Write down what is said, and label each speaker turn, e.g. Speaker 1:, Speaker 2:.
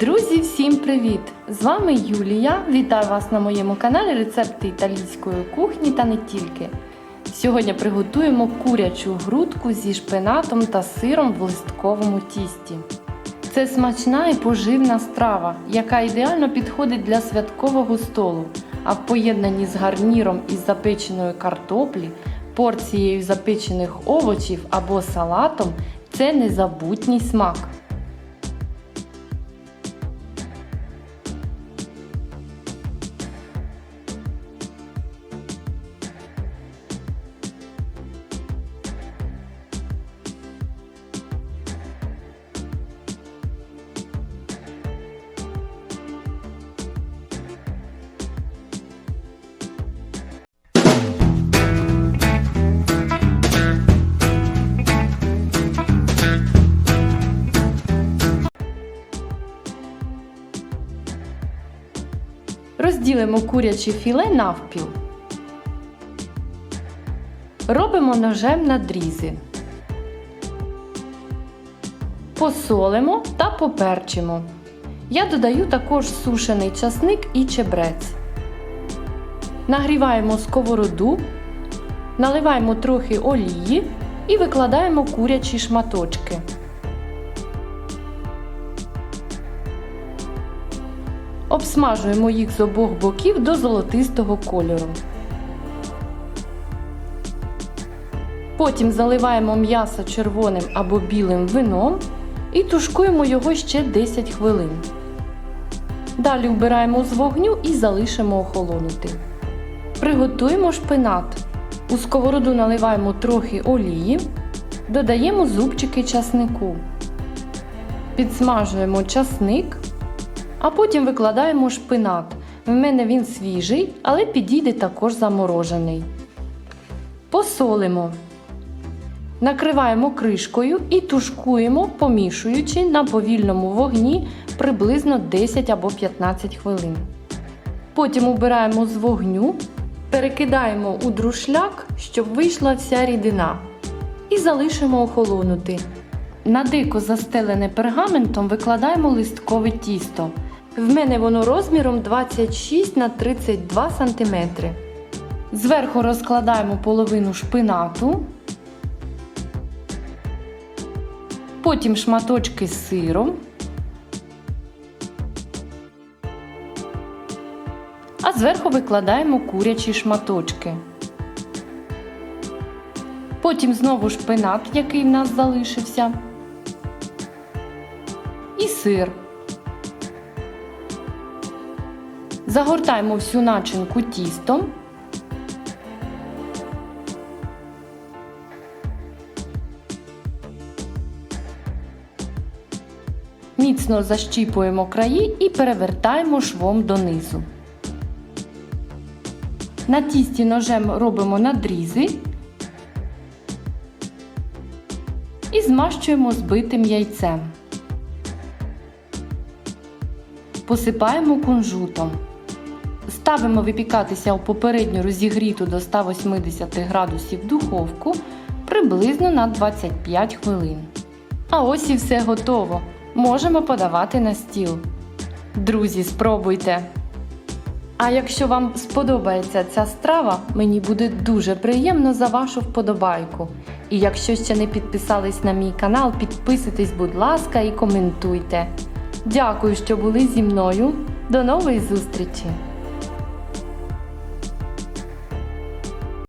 Speaker 1: Друзі, всім привіт! З вами Юлія. Вітаю вас на моєму каналі Рецепти італійської кухні та не тільки. Сьогодні приготуємо курячу грудку зі шпинатом та сиром в листковому тісті. Це смачна і поживна страва, яка ідеально підходить для святкового столу, а в поєднанні з гарніром із запеченої картоплі, порцією запечених овочів або салатом це незабутній смак. Розділимо куряче філе навпіл. Робимо ножем надрізи. Посолимо та поперчимо. Я додаю також сушений часник і чебрець. Нагріваємо сковороду, наливаємо трохи олії і викладаємо курячі шматочки. Обсмажуємо їх з обох боків до золотистого кольору. Потім заливаємо м'ясо червоним або білим вином і тушкуємо його ще 10 хвилин. Далі вбираємо з вогню і залишимо охолонути. Приготуємо шпинат. У сковороду наливаємо трохи олії, додаємо зубчики часнику. Підсмажуємо часник, а потім викладаємо шпинат. В мене він свіжий, але підійде також заморожений. Посолимо. Накриваємо кришкою і тушкуємо, помішуючи на повільному вогні приблизно 10 або 15 хвилин. Потім убираємо з вогню, перекидаємо у друшляк, щоб вийшла вся рідина. І залишимо охолонути. На дико застелене пергаментом викладаємо листкове тісто. В мене воно розміром 26 на 32 см. Зверху розкладаємо половину шпинату. Потім шматочки з сиром. А зверху викладаємо курячі шматочки. Потім знову шпинат, який в нас залишився. І сир. Загортаємо всю начинку тістом. Міцно защіпуємо краї і перевертаємо швом донизу. На тісті ножем робимо надрізи і змащуємо збитим яйцем. Посипаємо кунжутом. Ставимо випікатися у попередньо розігріту до 180 градусів духовку приблизно на 25 хвилин. А ось і все готово. Можемо подавати на стіл. Друзі, спробуйте! А якщо вам сподобається ця страва, мені буде дуже приємно за вашу вподобайку. І якщо ще не підписались на мій канал, підписуйтесь, будь ласка, і коментуйте. Дякую, що були зі мною. До нової зустрічі!